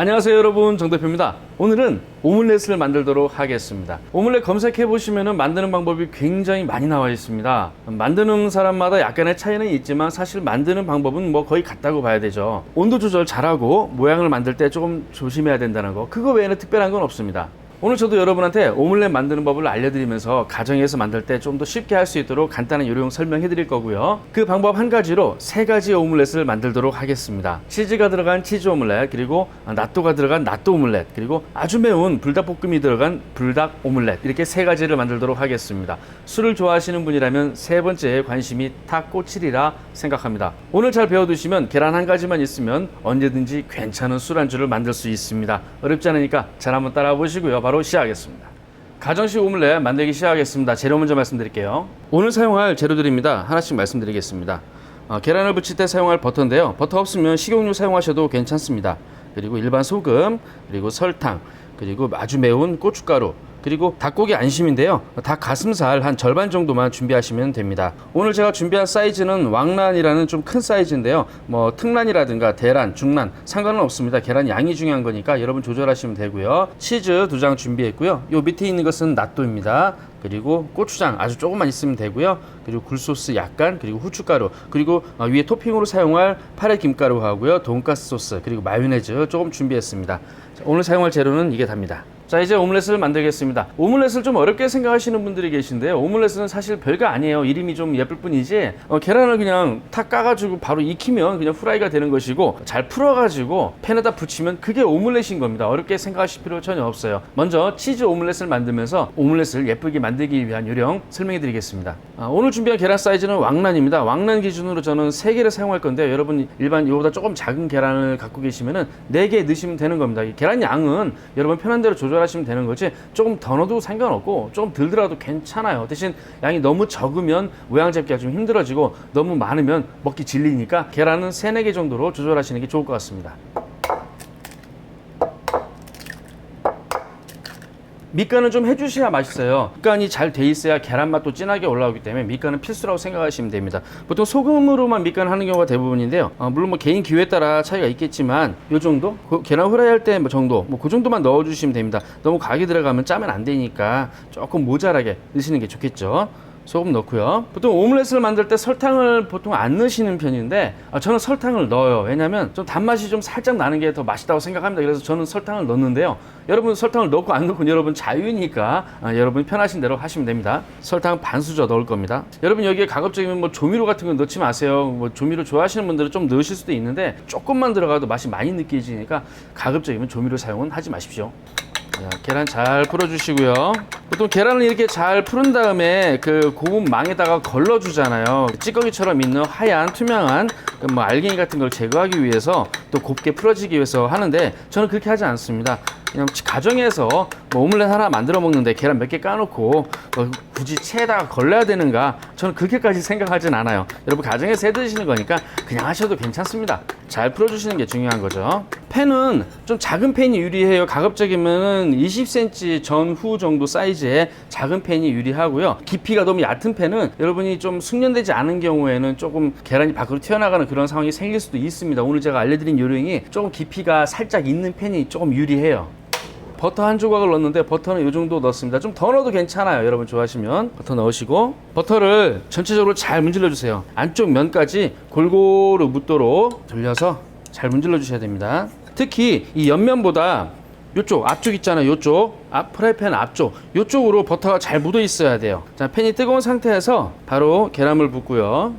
안녕하세요 여러분. 정대표입니다. 오늘은 오믈렛을 만들도록 하겠습니다. 오믈렛 검색해 보시면 만드는 방법이 굉장히 많이 나와 있습니다. 만드는 사람마다 약간의 차이는 있지만 사실 만드는 방법은 뭐 거의 같다고 봐야 되죠. 온도 조절 잘하고 모양을 만들 때 조금 조심해야 된다는 거. 그거 외에는 특별한 건 없습니다 오늘 저도 여러분한테 오믈렛 만드는 법을 알려드리면서 가정에서 만들 때 좀 더 쉽게 할 수 있도록 간단한 요령 설명해 드릴 거고요. 그 방법 한 가지로 세 가지 오믈렛을 만들도록 하겠습니다. 치즈가 들어간 치즈 오믈렛, 그리고 낫또가 들어간 낫또 오믈렛, 그리고 아주 매운 불닭볶음이 들어간 불닭 오믈렛 이렇게 세 가지를 만들도록 하겠습니다. 술을 좋아하시는 분이라면 세 번째에 관심이 탁 꽂히리라 생각합니다. 오늘 잘 배워두시면 계란 한 가지만 있으면 언제든지 괜찮은 술안주를 만들 수 있습니다. 어렵지 않으니까 잘 한번 따라와 보시고요. 바로 시작하겠습니다. 가정식 오믈렛 만들기 시작하겠습니다. 재료 먼저 말씀드릴게요. 오늘 사용할 재료들입니다. 하나씩 말씀드리겠습니다. 어, 계란을 부칠 때 사용할 버터인데요. 버터 없으면 식용유 사용하셔도 괜찮습니다. 그리고 일반 소금, 그리고 설탕, 그리고 아주 매운 고춧가루, 그리고 닭고기 안심인데요. 닭 가슴살 한 절반 정도만 준비하시면 됩니다. 오늘 제가 준비한 사이즈는 왕란이라는 좀 큰 사이즈인데요. 뭐 특란이라든가 대란, 중란 상관은 없습니다. 계란 양이 중요한 거니까 여러분 조절하시면 되고요. 치즈 두 장 준비했고요. 요 밑에 있는 것은 낫또입니다. 그리고 고추장 아주 조금만 있으면 되고요. 그리고 굴소스 약간 그리고 후춧가루 그리고 어, 위에 토핑으로 사용할 파래 김가루 하고요. 돈가스 소스 그리고 마요네즈 조금 준비했습니다. 자, 오늘 사용할 재료는 이게 답니다. 자 이제 오믈렛을 만들겠습니다. 오믈렛을 좀 어렵게 생각하시는 분들이 계신데요. 오믈렛은 사실 별거 아니에요. 이름이 좀 예쁠 뿐이지 어, 계란을 그냥 탁 까가지고 바로 익히면 그냥 후라이가 되는 것이고 잘 풀어가지고 팬에다 붙이면 그게 오믈렛인 겁니다. 어렵게 생각하실 필요 전혀 없어요. 먼저 치즈 오믈렛을 만들면서 오믈렛을 예쁘게 만들기 위한 요령 설명해 드리겠습니다. 아, 오늘 준비한 계란 사이즈는 왕란입니다. 왕란 기준으로 저는 3개를 사용할 건데 여러분 일반 이거보다 조금 작은 계란을 갖고 계시면 은 4개 넣으시면 되는 겁니다. 이 계란 양은 여러분 편한 대로 조절 조절하시면 되는 거지. 조금 더 넣어도 상관없고 조금 덜 들어도 괜찮아요. 대신 양이 너무 적으면 모양 잡기가 좀 힘들어지고 너무 많으면 먹기 질리니까 계란은 3, 4개 정도로 조절하시는 게 좋을 것 같습니다 밑간은 좀 해주셔야 맛있어요. 밑간이 잘 돼 있어야 계란 맛도 진하게 올라오기 때문에 밑간은 필수라고 생각하시면 됩니다. 보통 소금으로만 밑간 하는 경우가 대부분인데요. 어, 물론 뭐 개인 기호에 따라 차이가 있겠지만 요 정도 그 계란 후라이 할 때 뭐 정도 뭐 그 정도만 넣어주시면 됩니다. 너무 가게 들어가면 짜면 안 되니까 조금 모자라게 넣으시는 게 좋겠죠. 소금 넣고요. 보통 오믈렛을 만들 때 설탕을 보통 안 넣으시는 편인데 아, 저는 설탕을 넣어요. 왜냐하면 좀 단맛이 좀 살짝 나는 게 더 맛있다고 생각합니다. 그래서 저는 설탕을 넣는데요. 여러분 설탕을 넣고 안 넣고 여러분 자유니까 아, 여러분 편하신 대로 하시면 됩니다. 설탕 반 수저 넣을 겁니다. 여러분 여기에 가급적이면 뭐 조미료 같은 거 넣지 마세요. 뭐 조미료 좋아하시는 분들은 좀 넣으실 수도 있는데 조금만 들어가도 맛이 많이 느껴지니까 가급적이면 조미료 사용은 하지 마십시오. 자, 계란 잘 풀어주시고요. 보통 계란을 이렇게 잘 푸른 다음에 그 고운 망에다가 걸러주잖아요. 찌꺼기처럼 있는 하얀 투명한 그뭐 알갱이 같은 걸 제거하기 위해서 또 곱게 풀어지기 위해서 하는데 저는 그렇게 하지 않습니다. 그냥 가정에서 뭐 오믈렛 하나 만들어 먹는데 계란 몇 개 까놓고 뭐 굳이 체에다가 걸러야 되는가 저는 그렇게까지 생각하진 않아요. 여러분 가정에서 해 드시는 거니까 그냥 하셔도 괜찮습니다. 잘 풀어주시는 게 중요한 거죠. 팬은 좀 작은 팬이 유리해요. 가급적이면 20cm 전후 정도 사이즈의 작은 팬이 유리하고요. 깊이가 너무 얕은 팬은 여러분이 좀 숙련되지 않은 경우에는 조금 계란이 밖으로 튀어나가는 그런 상황이 생길 수도 있습니다. 오늘 제가 알려드린 요령이 조금 깊이가 살짝 있는 팬이 조금 유리해요. 버터 한 조각을 넣었는데 버터는 이 정도 넣었습니다. 좀 더 넣어도 괜찮아요. 여러분 좋아하시면 버터 넣으시고 버터를 전체적으로 잘 문질러 주세요. 안쪽 면까지 골고루 묻도록 돌려서 잘 문질러 주셔야 됩니다. 특히 이 옆면보다 요쪽 앞쪽 있잖아요. 요쪽. 앞 프라이팬 앞쪽. 요쪽으로 버터가 잘 묻어 있어야 돼요. 자 팬이 뜨거운 상태에서 바로 계란물 붓고요.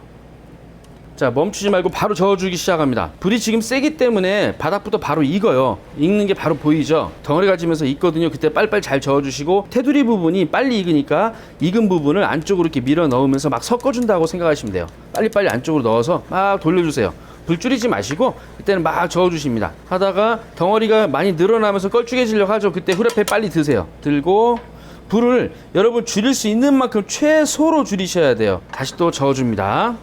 자 멈추지 말고 바로 저어주기 시작합니다. 불이 지금 세기 때문에 바닥부터 바로 익어요. 익는 게 바로 보이죠? 덩어리 가 지면서 익거든요. 그때 빨리빨리 잘 저어주시고 테두리 부분이 빨리 익으니까 익은 부분을 안쪽으로 이렇게 밀어 넣으면서 막 섞어준다고 생각하시면 돼요. 빨리빨리 안쪽으로 넣어서 막 돌려주세요 불 줄이지 마시고 그때는 막 저어주십니다. 하다가 덩어리가 많이 늘어나면서 껄쭉해지려고 하죠. 그때 후라이팬 빨리 드세요. 들고 불을 여러분 줄일 수 있는 만큼 최소로 줄이셔야 돼요. 다시 또 저어줍니다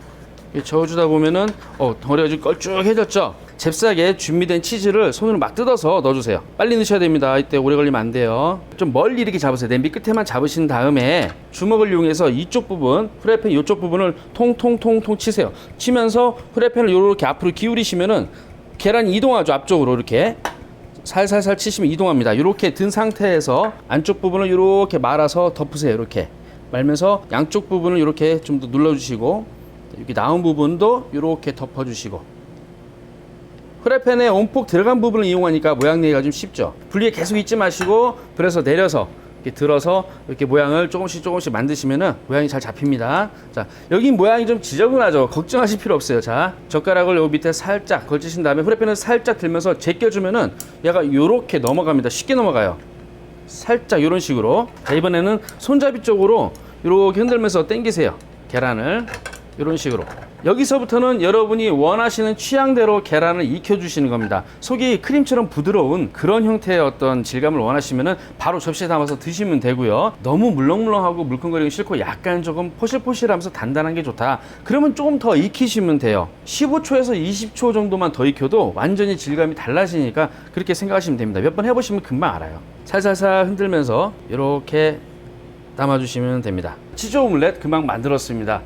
저어주다 보면은 어 덩어리가 좀 걸쭉해졌죠? 잽싸게 준비된 치즈를 손으로 막 뜯어서 넣어주세요. 빨리 넣으셔야 됩니다. 이때 오래 걸리면 안 돼요. 좀 멀리 이렇게 잡으세요. 냄비 끝에만 잡으신 다음에 주먹을 이용해서 이쪽 부분 프라이팬 이쪽 부분을 통통통통 치세요. 치면서 프라이팬을 이렇게 앞으로 기울이시면은 계란이 이동하죠. 앞쪽으로 이렇게. 살살살 치시면 이동합니다. 이렇게 든 상태에서 안쪽 부분을 이렇게 말아서 덮으세요. 이렇게. 말면서 양쪽 부분을 이렇게 좀 더 눌러주시고 이렇게 나온 부분도 이렇게 덮어주시고 프라이팬에 온폭 들어간 부분을 이용하니까 모양 내기가 좀 쉽죠. 분리에 계속 있지 마시고 불에서 내려서 이렇게 들어서 이렇게 모양을 조금씩 조금씩 만드시면은 모양이 잘 잡힙니다. 자, 여기 모양이 좀 지저분하죠. 걱정하실 필요 없어요. 자, 젓가락을 여기 밑에 살짝 걸치신 다음에 프라이팬을 살짝 들면서 제껴주면은 얘가 요렇게 넘어갑니다. 쉽게 넘어가요. 살짝 이런 식으로. 자, 이번에는 손잡이 쪽으로 이렇게 흔들면서 당기세요. 계란을 이런 식으로. 여기서부터는 여러분이 원하시는 취향대로 계란을 익혀주시는 겁니다. 속이 크림처럼 부드러운 그런 형태의 어떤 질감을 원하시면은 바로 접시에 담아서 드시면 되고요. 너무 물렁물렁하고 물컹거리기 싫고 약간 조금 포실포실하면서 단단한 게 좋다. 그러면 조금 더 익히시면 돼요. 15초에서 20초 정도만 더 익혀도 완전히 질감이 달라지니까 그렇게 생각하시면 됩니다. 몇 번 해보시면 금방 알아요. 살살살 흔들면서 이렇게 담아주시면 됩니다. 치즈 오믈렛 금방 만들었습니다.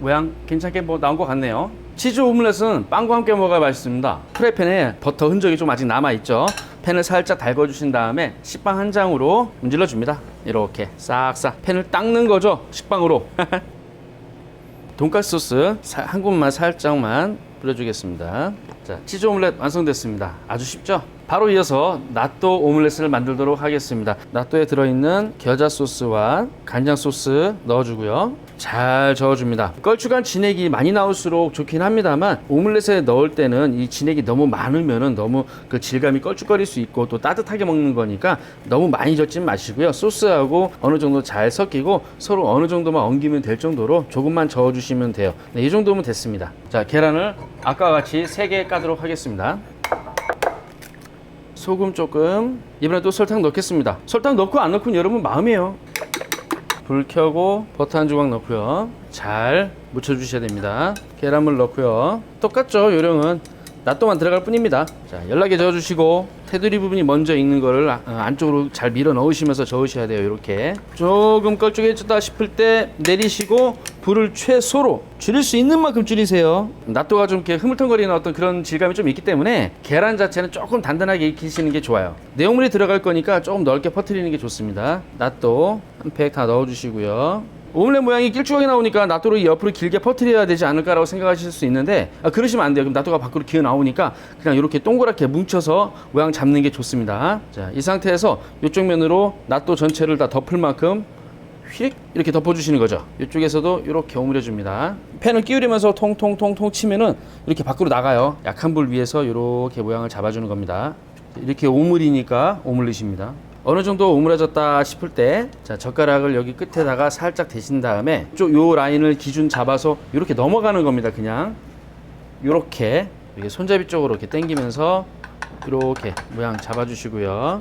모양 괜찮게 뭐 나온 것 같네요. 치즈 오믈렛은 빵과 함께 먹어야 맛있습니다. 프라이팬에 버터 흔적이 좀 아직 남아 있죠. 팬을 살짝 달궈주신 다음에 식빵 한 장으로 문질러 줍니다. 이렇게 싹싹 팬을 닦는 거죠. 식빵으로. 돈가스 소스 사- 한 군만 살짝만 뿌려주겠습니다. 자, 치즈 오믈렛 완성됐습니다. 아주 쉽죠? 바로 이어서 나또 오믈렛을 만들도록 하겠습니다. 나또에 들어있는 겨자 소스와 간장 소스 넣어주고요. 잘 저어줍니다. 걸쭉한 진액이 많이 나올수록 좋긴 합니다만 오믈렛에 넣을 때는 이 진액이 너무 많으면은 너무 그 질감이 걸쭉거릴 수 있고 또 따뜻하게 먹는 거니까 너무 많이 젓진 마시고요. 소스하고 어느 정도 잘 섞이고 서로 어느 정도만 엉기면 될 정도로 조금만 저어주시면 돼요. 네, 이 정도면 됐습니다. 자, 계란을 아까와 같이 3개 까도록 하겠습니다. 소금 조금 이번에 또 설탕 넣겠습니다. 설탕 넣고 안 넣고는 여러분 마음이에요. 불 켜고 버터 한 조각 넣고요. 잘 묻혀 주셔야 됩니다. 계란물 넣고요. 똑같죠 요령은. 낫또만 들어갈 뿐입니다. 자 연락에 저어 주시고 테두리 부분이 먼저 익는 거를 아- 어, 안쪽으로 잘 밀어 넣으시면서 저으셔야 돼요 이렇게. 조금 걸쭉해졌다 싶을 때 내리시고 불을 최소로 줄일 수 있는 만큼 줄이세요. 낫또가 좀 이렇게 흐물텅거리는 어떤 그런 질감이 좀 있기 때문에 계란 자체는 조금 단단하게 익히시는 게 좋아요. 내용물이 들어갈 거니까 조금 넓게 퍼뜨리는 게 좋습니다. 낫또 한 팩 다 넣어 주시고요 오믈렛 모양이 길쭉하게 나오니까 나또를 옆으로 길게 퍼뜨려야 되지 않을까라고 생각하실 수 있는데 아, 그러시면 안 돼요. 그럼 나또가 밖으로 기어 나오니까 그냥 이렇게 동그랗게 뭉쳐서 모양 잡는 게 좋습니다. 자, 이 상태에서 이쪽 면으로 나또 전체를 다 덮을 만큼 휙 이렇게 덮어주시는 거죠. 이쪽에서도 이렇게 오므려 줍니다. 팬을 끼우려면서 통통통통 치면은 이렇게 밖으로 나가요. 약한 불 위에서 이렇게 모양을 잡아주는 겁니다. 이렇게 오므리니까 오믈렛입니다. 어느 정도 오므라졌다 싶을 때, 자, 젓가락을 여기 끝에다가 살짝 대신 다음에 쪽요 라인을 기준 잡아서 이렇게 넘어가는 겁니다. 그냥 이렇게 이게 손잡이 쪽으로 이렇게 당기면서 이렇게 모양 잡아주시고요.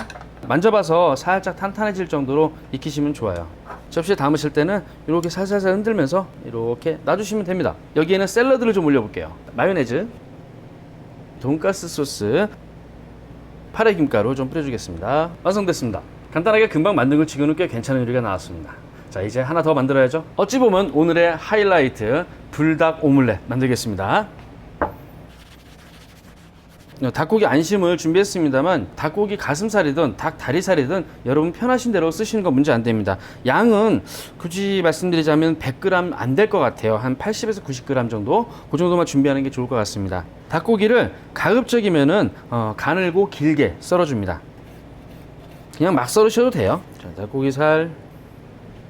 만져봐서 살짝 탄탄해질 정도로 익히시면 좋아요. 접시에 담으실 때는 이렇게 살살살 흔들면서 이렇게 놔주시면 됩니다. 여기에는 샐러드를 좀 올려볼게요. 마요네즈, 돈가스 소스, 파래 김가루 좀 뿌려주겠습니다. 완성됐습니다. 간단하게 금방 만든 것 치고는 꽤 괜찮은 요리가 나왔습니다. 자 이제 하나 더 만들어야죠. 어찌 보면 오늘의 하이라이트 불닭 오믈렛 만들겠습니다. 닭고기 안심을 준비했습니다,만 닭고기 가슴살이든 닭 다리살이든 여러분 편하신 대로 쓰시는 건 문제 안 됩니다. 양은 굳이 말씀드리자면 100g 안 될 것 같아요. 한 80에서 90g 정도 그 정도만 준비하는 게 좋을 것 같습니다. 닭고기를 가급적이면은 어, 가늘고 길게 썰어줍니다. 그냥 막 썰으셔도 돼요. 자, 닭고기 살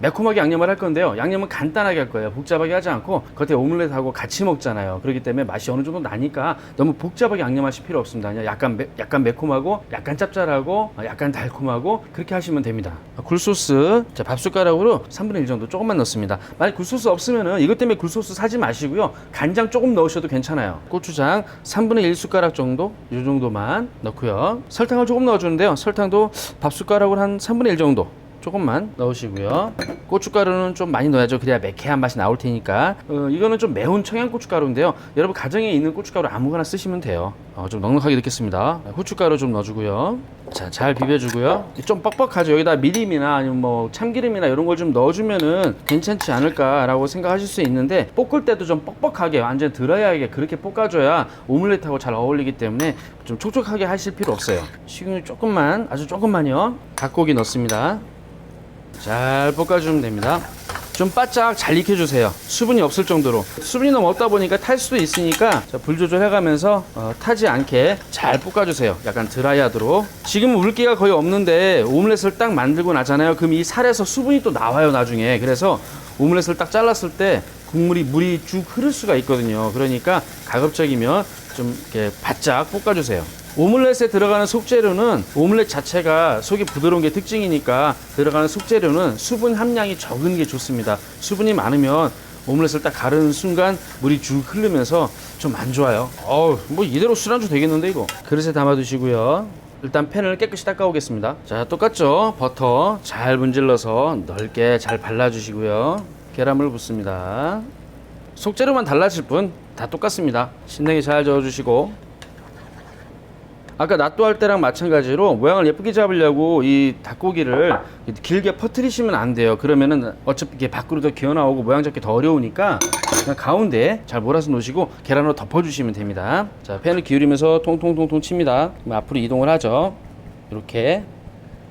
매콤하게 양념을 할 건데요. 양념은 간단하게 할 거예요. 복잡하게 하지 않고 겉에 오믈렛하고 같이 먹잖아요. 그렇기 때문에 맛이 어느 정도 나니까 너무 복잡하게 양념하실 필요 없습니다. 그냥 약간 매, 약간 매콤하고 약간 짭짤하고 어, 약간 달콤하고 그렇게 하시면 됩니다. 굴소스 자, 밥 숟가락으로 3분의 1 정도 조금만 넣습니다. 만약 굴소스 없으면은 이것 때문에 굴소스 사지 마시고요. 간장 조금 넣으셔도 괜찮아요. 고추장 3분의 1 숟가락 정도 이 정도만 넣고요. 설탕을 조금 넣어주는데요. 설탕도 밥 숟가락으로 한 3분의 1 정도 조금만 넣으시고요. 고춧가루는 좀 많이 넣어야죠. 그래야 매캐한 맛이 나올 테니까. 어, 이거는 좀 매운 청양고춧가루인데요. 여러분 가정에 있는 고춧가루 아무거나 쓰시면 돼요. 어, 좀 넉넉하게 넣겠습니다. 후춧가루 좀 넣어주고요. 자, 잘 비벼주고요. 좀 뻑뻑하죠. 여기다 미림이나 아니면 뭐 참기름이나 이런 걸 좀 넣어주면은 괜찮지 않을까라고 생각하실 수 있는데 볶을 때도 좀 뻑뻑하게 완전 드라이하게 그렇게 볶아줘야 오믈렛하고 잘 어울리기 때문에 좀 촉촉하게 하실 필요 없어요. 식용유 조금만, 아주 조금만요. 닭고기 넣습니다. 잘 볶아주면 됩니다. 좀 바짝 잘 익혀주세요. 수분이 없을 정도로. 수분이 너무 없다 보니까 탈 수도 있으니까 자, 불 조절해가면서 어, 타지 않게 잘 볶아주세요. 약간 드라이하도록. 지금 물기가 거의 없는데 오믈렛을 딱 만들고 나잖아요. 그럼 이 살에서 수분이 또 나와요 나중에. 그래서 오믈렛을 딱 잘랐을 때 국물이 물이 쭉 흐를 수가 있거든요. 그러니까 가급적이면 좀 이렇게 바짝 볶아주세요. 오믈렛에 들어가는 속재료는 오믈렛 자체가 속이 부드러운 게 특징이니까 들어가는 속재료는 수분 함량이 적은 게 좋습니다. 수분이 많으면 오믈렛을 딱 가르는 순간 물이 쭉 흐르면서 좀 안 좋아요. 어우, 뭐 이대로 술안주 되겠는데 이거. 그릇에 담아 두시고요. 일단 팬을 깨끗이 닦아 오겠습니다. 자, 똑같죠? 버터 잘 문질러서 넓게 잘 발라 주시고요. 계란물 붓습니다. 속재료만 달라질 뿐 다 똑같습니다. 신내기 잘 저어 주시고 아까 낫또 할 때랑 마찬가지로 모양을 예쁘게 잡으려고 이 닭고기를 길게 퍼뜨리시면 안 돼요. 그러면은 어차피 이게 밖으로 더 기어 나오고 모양 잡기 더 어려우니까 그냥 가운데 잘 몰아서 놓으시고 계란으로 덮어주시면 됩니다. 자, 팬을 기울이면서 통통통통 칩니다. 앞으로 이동을 하죠. 이렇게.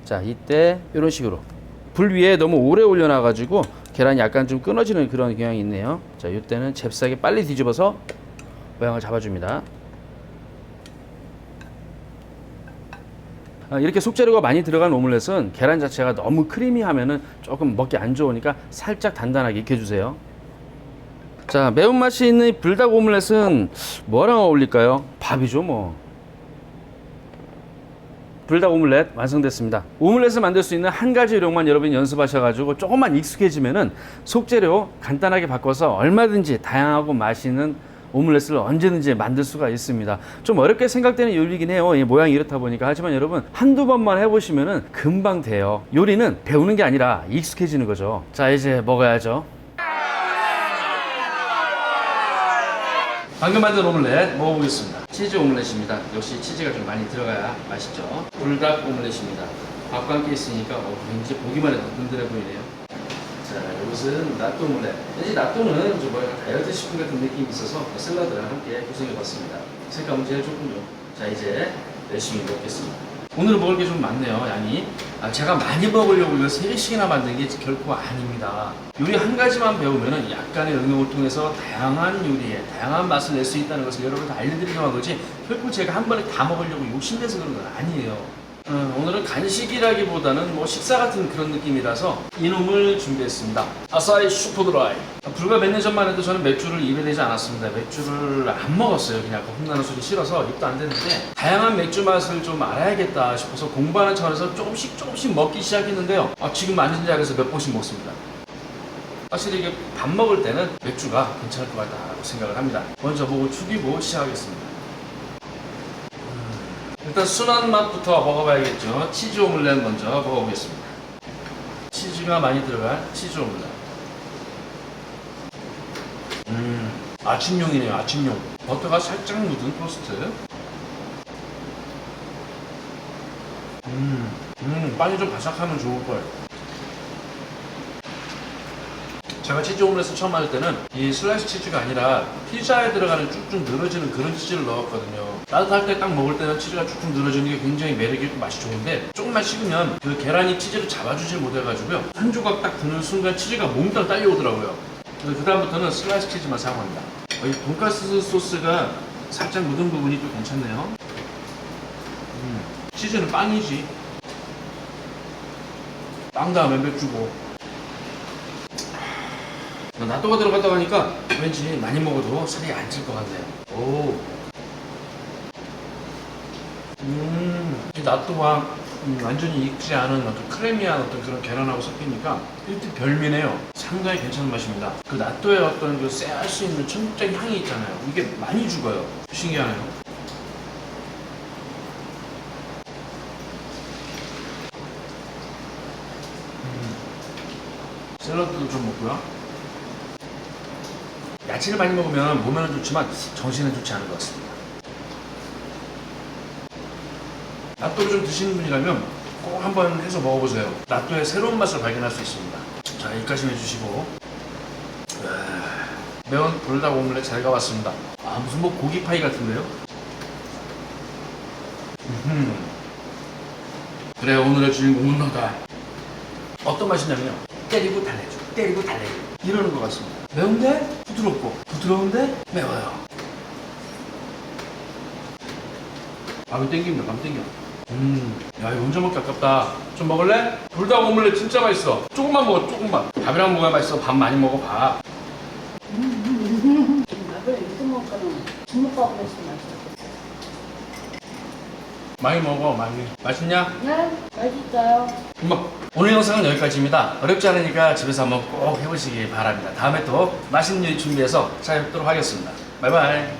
자, 이때 이런 식으로. 불 위에 너무 오래 올려놔가지고 계란이 약간 좀 끊어지는 그런 경향이 있네요. 자, 이때는 잽싸게 빨리 뒤집어서 모양을 잡아줍니다. 이렇게 속재료가 많이 들어간 오믈렛은 계란 자체가 너무 크리미하면은 조금 먹기 안 좋으니까 살짝 단단하게 익혀주세요. 자, 매운맛이 있는 이 불닭 오믈렛은 뭐랑 어울릴까요? 밥이죠, 뭐. 불닭 오믈렛 완성됐습니다. 오믈렛을 만들 수 있는 한 가지 요령만 여러분이 연습하셔가지고 조금만 익숙해지면은 속재료 간단하게 바꿔서 얼마든지 다양하고 맛있는 오믈렛을 언제든지 만들 수가 있습니다. 좀 어렵게 생각되는 요리이긴 해요. 이 모양이 이렇다 보니까. 하지만 여러분, 한두 번만 해보시면은 금방 돼요. 요리는 배우는 게 아니라 익숙해지는 거죠. 자, 이제 먹어야죠. 방금 만든 오믈렛 먹어보겠습니다. 치즈 오믈렛입니다. 역시 치즈가 좀 많이 들어가야 맛있죠. 불닭 오믈렛입니다. 밥과 함께 있으니까 어, 왠지 보기만 해도 든든해 보이네요. 자, 이것은 오믈렛. 왠지 낫또는 좀 뭐랄까 다이어트 식품 같은 느낌이 있어서 샐러드랑 함께 구성해봤습니다. 색감은 제일 좋군요. 자, 이제 열심히 먹겠습니다. 오늘 먹을 게 좀 많네요, 양이. 아, 제가 많이 먹으려고 이거 3개씩이나 만든 게 결코 아닙니다. 요리 한 가지만 배우면 약간의 응용을 통해서 다양한 요리에 다양한 맛을 낼 수 있다는 것을 여러분한테 알려드리려고 하지 결코 제가 한 번에 다 먹으려고 욕심내서 그런 건 아니에요. 음, 오늘은 간식이라기보다는 뭐 식사 같은 그런 느낌이라서 이놈을 준비했습니다. 아사히 슈퍼드라이. 아, 불과 몇 년 전만 해도 저는 맥주를 입에 대지 않았습니다. 맥주를 안 먹었어요. 그냥 겁나는 소리 싫어서 입도 안 됐는데 다양한 맥주 맛을 좀 알아야겠다 싶어서 공부하는 차원에서 조금씩 조금씩 먹기 시작했는데요. 아, 지금 앉은 자리에서 몇 번씩 먹습니다. 확실히 이게 밥 먹을 때는 맥주가 괜찮을 것 같다고 생각을 합니다. 먼저 목을 축이고 시작하겠습니다. 일단 순한 맛부터 먹어봐야겠죠. 치즈 오믈렛 먼저 먹어보겠습니다. 치즈가 많이 들어간 치즈 오믈렛. 음, 아침용이네요. 아침용. 버터가 살짝 묻은 토스트. 음, 음, 빵이 좀 바삭하면 좋을 걸. 제가 치즈 오믈렛을 처음 만들 때는 이 슬라이스 치즈가 아니라 피자에 들어가는 쭉쭉 늘어지는 그런 치즈를 넣었거든요. 따뜻할 때 딱 먹을 때는 치즈가 쭉쭉 늘어지는 게 굉장히 매력있고 맛이 좋은데 조금만 식으면 그 계란이 치즈를 잡아주질 못해가지고요. 한 조각 딱 드는 순간 치즈가 몽땅 딸려오더라고요. 그래서 그다음부터는 슬라이스 치즈만 사용합니다. 어, 이 돈가스 소스가 살짝 묻은 부분이 또 괜찮네요. 음, 치즈는 빵이지. 빵 다음에 맥주고. 나또가 들어갔다고 하니까 왠지 많이 먹어도 살이 안 찔 것 같네요. 오. 음, 음, 완전히 익지 않은 어떤 크레미한 어떤 그런 계란하고 섞이니까 일단 별미네요. 상당히 괜찮은 맛입니다. 그 나또의 어떤 그 쎄할 수 있는 청국장 향이 있잖아요. 이게 많이 죽어요. 신기하네요. 샐러드도 좀 먹고요. 야채를 많이 먹으면 몸에는 좋지만 정신은 좋지 않은 것 같습니다. 낫또를 좀 드시는 분이라면 꼭 한번 해서 먹어보세요. 낫또의 새로운 맛을 발견할 수 있습니다. 자, 여기까지 해주시고. 아, 매운 불닭 오믈렛 잘 가봤습니다. 아, 무슨 뭐 고기 파이 같은데요? 음흠. 그래, 오늘의 주인공은 너다. 어떤 맛이냐면요. 때리고 달래줘. 때리고 달래줘. 이러는 것 같습니다. 매운데 부드럽고 부드러운데 매워요. 밥이 땡깁니다. 감 땡겨. 음, 야 이거 혼자 먹기 아깝다. 좀 먹을래? 불닭 오믈렛 진짜 맛있어. 조금만 먹어, 조금만. 밥이랑 먹어야 맛있어. 밥 많이 먹어, 밥. 밥을 이렇게 먹거는 주먹밥을 했으면 맛있어. 많이 먹어, 많이. 맛있냐? 네, 맛있어요. 엄마, 오늘 영상은 여기까지입니다. 어렵지 않으니까 집에서 한번 꼭 해보시기 바랍니다. 다음에 또 맛있는 요리 준비해서 찾아뵙도록 하겠습니다. 바이바이.